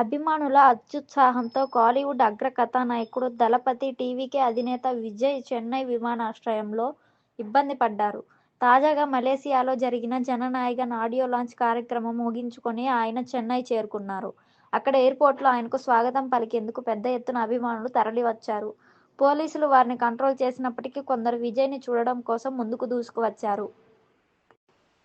అభిమానుల అత్యుత్సాహంతో కోలీవుడ్ అగ్ర కథానాయకుడు దళపతి, టీవీకే అధినేత విజయ్ చెన్నై విమానాశ్రయంలో ఇబ్బంది పడ్డారు. తాజాగా మలేసియాలో జరిగిన జననాయగన్ ఆడియో లాంచ్ కార్యక్రమం ముగించుకొని ఆయన చెన్నై చేరుకున్నారు. అక్కడ ఎయిర్పోర్ట్లో ఆయనకు స్వాగతం పలికేందుకు పెద్ద ఎత్తున అభిమానులు తరలివచ్చారు. పోలీసులు వారిని కంట్రోల్ చేసినప్పటికీ కొందరు విజయ్ని చూడడం కోసం ముందుకు దూసుకువచ్చారు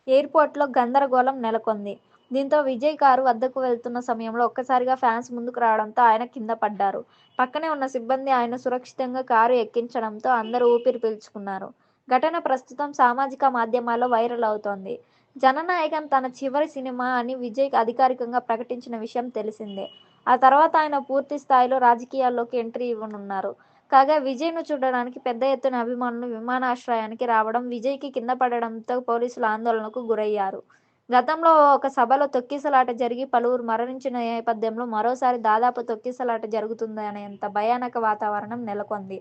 ఎయిర్పోర్ట్లో గందరగోళం నెలకొంది. దీంతో విజయ్ కారు వద్దకు వెళ్తున్న సమయంలో ఒక్కసారిగా ఫ్యాన్స్ ముందుకు రావడంతో ఆయన కింద పడ్డారు. పక్కనే ఉన్న సిబ్బంది ఆయన సురక్షితంగా కారు ఎక్కించడంతో అందరూ ఊపిరి పీల్చుకున్నారు. ఘటన ప్రస్తుతం సామాజిక మాధ్యమాల్లో వైరల్ అవుతోంది. జననాయకన్ తన చివరి సినిమా అని విజయ్ అధికారికంగా ప్రకటించిన విషయం తెలిసిందే. ఆ తర్వాత ఆయన పూర్తి స్థాయిలో రాజకీయాల్లోకి ఎంట్రీ ఇవ్వనున్నారు. కాగా విజయ్ను చూడడానికి పెద్ద ఎత్తున అభిమానులు విమానాశ్రయానికి రావడం, విజయ్కి కింద పడడంతో పోలీసులు ఆందోళనకు గురయ్యారు. గతంలో ఒక సభలో తొక్కిసలాట జరిగి పలువురు మరణించిన నేపథ్యంలో మరోసారి దాదాపు తొక్కిసలాట జరుగుతుందనేంత భయానక వాతావరణం నెలకొంది.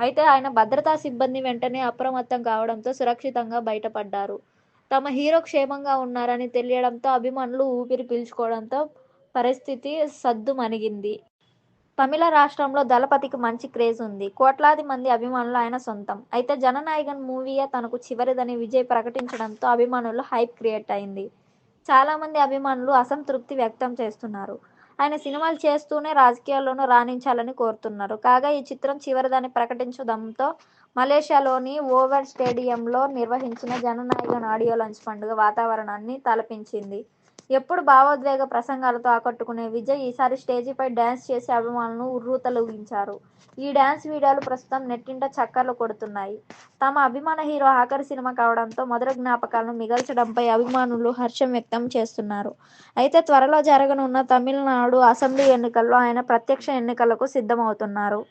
అయితే ఆయన భద్రతా సిబ్బంది వెంటనే అప్రమత్తం కావడంతో సురక్షితంగా బయటపడ్డారు. తమ హీరో క్షేమంగా ఉన్నారని తెలియడంతో అభిమానులు ఊపిరి పీల్చుకోవడంతో పరిస్థితి సద్దుమణిగింది. తమిళ రాష్ట్రంలో దళపతికి మంచి క్రేజ్ ఉంది. కోట్లాది మంది అభిమానులు ఆయన సొంతం. అయితే జననాయకన్ మూవీయే తనకు చివరిదని విజయ్ ప్రకటించడంతో అభిమానుల్లో హైప్ క్రియేట్ అయింది. చాలా మంది అభిమానులు అసంతృప్తి వ్యక్తం చేస్తున్నారు. ఆయన సినిమాలు చేస్తూనే రాజకీయాల్లోనూ రాణించాలని కోరుతున్నారు. కాగా ఈ చిత్రం చివరిదాన్ని ప్రకటించడంతో మలేషియాలోని ఓవర్ స్టేడియంలో నిర్వహించిన జననాయకన్ ఆడియో లంచ్ పండుగ వాతావరణాన్ని తలపించింది. ఎప్పుడు భావోద్వేగ ప్రసంగాలతో ఆకట్టుకునే విజయ్ ఈసారి స్టేజీపై డ్యాన్స్ చేసి అభిమానులను ఉర్రూతలుగించారు ఈ డ్యాన్స్ వీడియోలు ప్రస్తుతం నెట్టింట చక్కర్లు కొడుతున్నాయి. తమ అభిమాన హీరో ఆఖరి సినిమా కావడంతో మధుర జ్ఞాపకాలను మిగల్చడంపై అభిమానులు హర్షం వ్యక్తం చేస్తున్నారు. అయితే త్వరలో జరగనున్న తమిళనాడు అసెంబ్లీ ఎన్నికల్లో ఆయన ప్రత్యక్ష ఎన్నికలకు సిద్ధమవుతున్నారు.